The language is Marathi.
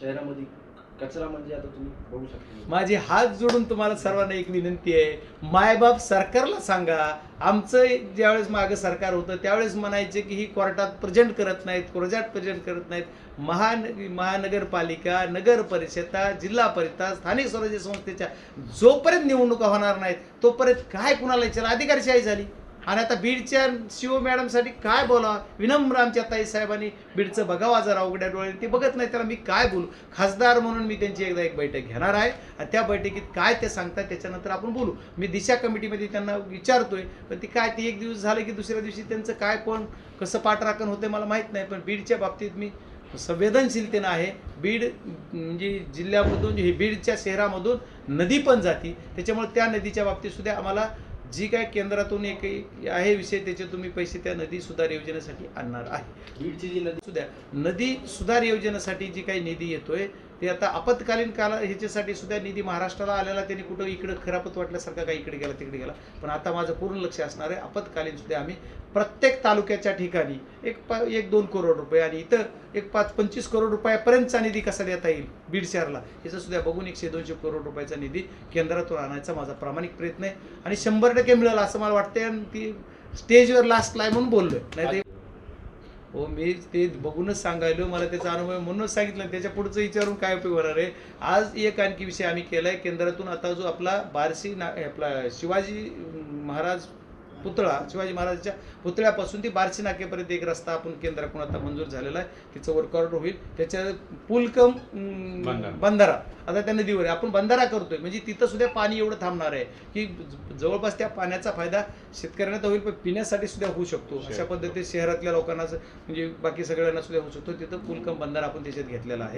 शहरामध्ये कचरा म्हणजे आता तुम्ही बघू शकता. माझी हात जोडून तुम्हाला सर्वांना एक विनंती आहे. मायबाप सरकारला सांगा. आमचं ज्यावेळेस मागं सरकार होतं त्यावेळेस म्हणायचे की ही कोर्टात प्रेझेंट करत नाहीत कोर्टात प्रेझेंट करत नाहीत. महान महानगरपालिका नगर परिषदा जिल्हा परिषद स्थानिक स्वराज्य संस्थेच्या जोपर्यंत निवडणुका होणार नाहीत तोपर्यंत काय कुणाला विचार अधिकारशाही झाली? आणि आता बीडच्या शिव मॅडमसाठी काय बोलावं? विनम्र आमच्या ताई साहेबांनी बीडचं बघावा जरा उघड्या डोळ्याने. ते बघत नाही त्याला मी काय बोलू? खासदार म्हणून मी त्यांची एकदा एक बैठक घेणार आहे. आणि त्या बैठकीत काय ते सांगतात त्याच्यानंतर आपण बोलू. मी दिशा कमिटीमध्ये त्यांना विचारतोय पण ती काय ती एक दिवस झालं की दुसऱ्या दिवशी त्यांचं काय कोण कसं पाठराखण होते मला माहीत नाही पण बीडच्या बाबतीत मी संवेदनशीलतेनं आहे. बीड म्हणजे जिल्ह्यामधून ही बीडच्या शहरामधून नदी पण जाती. त्याच्यामुळे त्या नदीच्या बाबतीत सुद्धा आम्हाला जी काय केंद्रातून एक आहे विषय त्याचे तुम्ही पैसे त्या नदी सुधार योजनेसाठी आणणार आहे. बीडची जी नदी सुद्धा नदी सुधार योजनेसाठी जी काही निधी येतोय ते आता आपत्कालीन काला ह्याच्यासाठी सुद्धा निधी महाराष्ट्राला आलेला त्यांनी कुठं इकडं खरापत वाटल्यासारखा काही इकडे गेला तिकडे गेला. पण आता माझं पूर्ण लक्ष असणार आहे आपत्कालीन सुद्धा आम्ही प्रत्येक तालुक्याच्या ठिकाणी एक पा एक दोन करोड रुपये आणि इथं एक पाच पंचवीस करोड रुपयापर्यंतचा निधी कसा देता येईल? बीड शहराला. याचं सुद्धा बघून एकशे दोनशे करोड रुपयाचा निधी केंद्रातून आणायचा माझा प्रामाणिक प्रयत्न आहे. आणि शंभर टक्के मिळेल असं मला वाटतंय आणि ती स्टेजवर लास्टला आहे म्हणून बोललोय. नाही ते हो मी ते बघूनच सांगायलो. मला त्याचा अनुभव म्हणूनच सांगितलं. त्याच्या पुढचं विचारून काय उपयोग होणार आहे? आज एक आणखी विषय आम्ही केला आहे केंद्रातून आता जो आपला बारसी ना आपला शिवाजी महाराज पुतळा शिवाजी महाराजांच्या पुतळ्यापासून ती बारशी नाक्यापर्यंत एक रस्ता आपण केंद्राकडून आता मंजूर झालेला आहे तिचं वर्क ऑर्डर होईल त्याच्या पुलकम बंधारा. आता त्या नदीवर. आपण बंधारा करतोय म्हणजे तिथं सुद्धा पाणी एवढं थांबणार आहे की जवळपास त्या पाण्याचा फायदा शेतकऱ्यांना तर होईल पण पिण्यासाठी सुद्धा होऊ शकतो अशा. पद्धतीने शहरातल्या लोकांना म्हणजे बाकी सगळ्यांना सुद्धा होऊ शकतो तिथं पुलकम बंधारा आपण त्याच्यात घेतलेला आहे